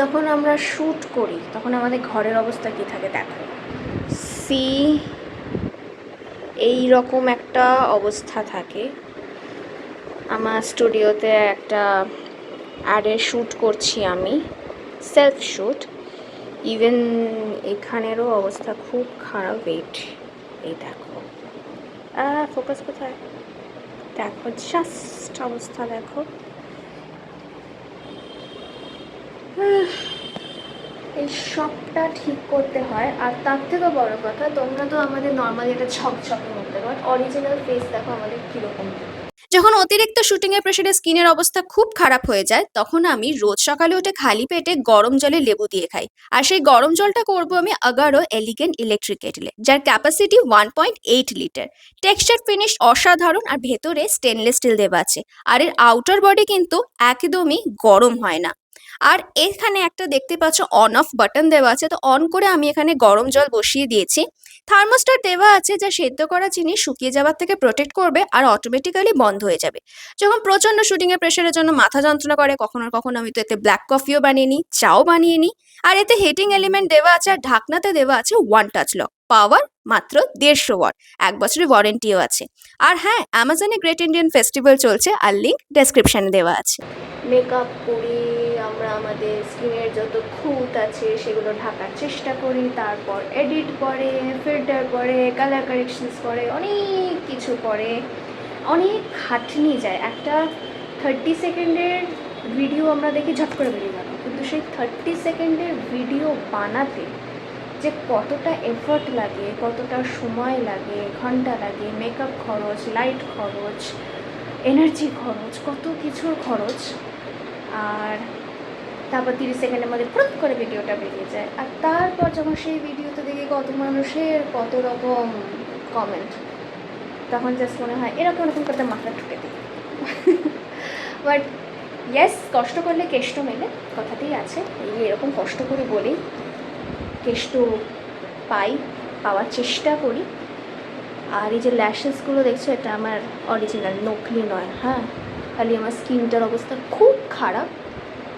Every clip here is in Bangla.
যখন আমরা শ্যুট করি, তখন আমাদের ঘরের অবস্থা কী থাকে দেখো। সি এই রকম একটা অবস্থা থাকে। আমার স্টুডিওতে একটা অ্যাডের শ্যুট করছি আমি সেলফ শ্যুট ইভেন এখানেরও অবস্থা খুব খারাপ। ওয়েট এই দেখো। ফোকাস কোথায়? দেখো জাস্ট অবস্থা দেখো। এই সবটা ঠিক করতে হয়, আর তার থেকেও বড় কথা, তোমরা তো আমাদের নর্মালি একটা ছকছকে মধ্যে বাট অরিজিনাল ফেস দেখো আমাদের কীরকম। যখন অতিরিক্ত শুটিংয়ের প্রেশারে স্কিনের অবস্থা খুব খারাপ হয়ে যায়, তখন আমি রোজ সকালে উঠে খালি পেটে গরম জলে লেবু দিয়ে খাই। আর সেই গরম জলটা করব আমি আগারো এলিগেন্ট ইলেকট্রিক কেটলে যার capacity one point eight litre texture finish অসাধারণ, আর ভেতরে স্টেনলেস স্টিল দেওয়া আছে। আর এর আউটার বডি কিন্তু একদমই গরম হয় না। আর এখানে একটা দেখতে পাচ্ছ অন অফ বাটন দেওয়া আছে। তো অন করে আমি এখানে গরম জল বসিয়ে দিয়েছি। থার্মোস্টার দেওয়া আছে যা সেদ্ধ করা চিনি শুকিয়ে যাওয়ার থেকে প্রোটেক্ট করবে আর অটোমেটিক্যালি বন্ধ হয়ে যাবে। যখন প্রচণ্ড শুটিংয়ের প্রেশারের জন্য মাথা যন্ত্রণা করে, কখনো কখনো আমি তো এতে ব্ল্যাক কফিও বানিয়ে নিই, চাও বানিয়ে নিই। আর এতে হিটিং এলিমেন্ট দেওয়া আছে আর ঢাকনাতে দেওয়া আছে ওয়ান টাচ লক পাওয়ার মাত্র দেড়শো ওয়াট এক বছরের ওয়ারেন্টিও আছে। আর হ্যাঁ অ্যামাজনে গ্রেট ইন্ডিয়ান ফেস্টিভ্যাল চলছে, আর লিঙ্ক ডেসক্রিপশনে দেওয়া আছে। মেকআপ করি আমাদের স্কিনের যত খুঁত আছে সেগুলো ঢাকার চেষ্টা করি। তারপর এডিট করে ফিল্টার করে কালার কারেকশনস করে, অনেক কিছু করে। অনেক খাটনি যায়। একটা থার্টি সেকেন্ডের ভিডিও আমরা দেখি ঝট করে বেরিয়ে গেল কিন্তু সেই থার্টি সেকেন্ডের ভিডিও বানাতে যে কতটা এফর্ট লাগে, কতটা সময় লাগে, ঘণ্টা লাগে মেকআপ খরচ লাইট খরচ এনার্জি খরচ, কত কিছুর খরচ। আর তারপর তিরিশ সেকেন্ডের মধ্যে ফুট করে ভিডিওটা বেরিয়ে যায়। আর তারপর যখন সেই ভিডিওতে দেখি কত মানুষের কত রকম কমেন্ট তখন জাস্ট মনে হয় এরকম এরকম করতে মাথা ঠুকে দিই। বাট ইয়েস কষ্ট করলে কেষ্ট মেলে, কথাতেই আছে। এই এরকম কষ্ট করে বলেই কেষ্ট পাই, পাওয়ার চেষ্টা করি। আর এই যে ল্যাশেসগুলো দেখছ, এটা আমার অরিজিনাল নকলি নয় হ্যাঁ? খালি আমার স্কিনটার অবস্থা খুব খারাপ।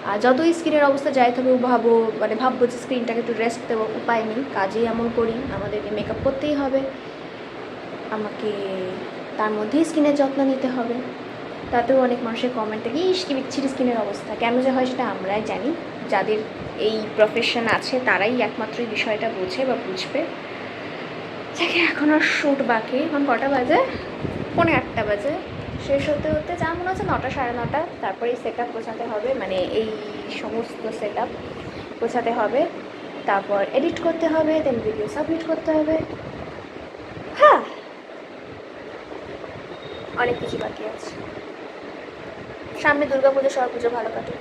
আর যতই স্কিনের অবস্থা যাই তবেও ভাবো মানে ভাববো যে স্ক্রিনটাকে একটু রেস্ট দেবো, উপায় নেই, কাজেই এমন করি, আমাদেরকে মেকআপ করতেই হবে। আমাকে তার মধ্যেই স্কিনের যত্ন নিতে হবে। তাতেও অনেক মানুষের কমেন্ট থেকে, ইস, কি বিচ্ছিরি স্কিনের অবস্থা। কেন যে হয় সেটা আমরাই জানি। যাদের এই প্রফেশন আছে, তারাই একমাত্র এই বিষয়টা বোঝে বা বুঝবে। যাকে, এখন আর শ্যুট বাকি। এখন কটা বাজে? পৌনে আটটা বাজে। শেষ হতে হতে যা মনে হচ্ছে নটা সাড়ে নটা, তারপরে এই সেট আপ গোছাতে হবে মানে এই সমস্ত সেট আপ গোছাতে হবে। তারপর এডিট করতে হবে দেন ভিডিও সাবমিট করতে হবে। হ্যাঁ অনেক কিছু বাকি আছে। সামনে দুর্গাপুজো, সবার সব পুজো ভালো কাটে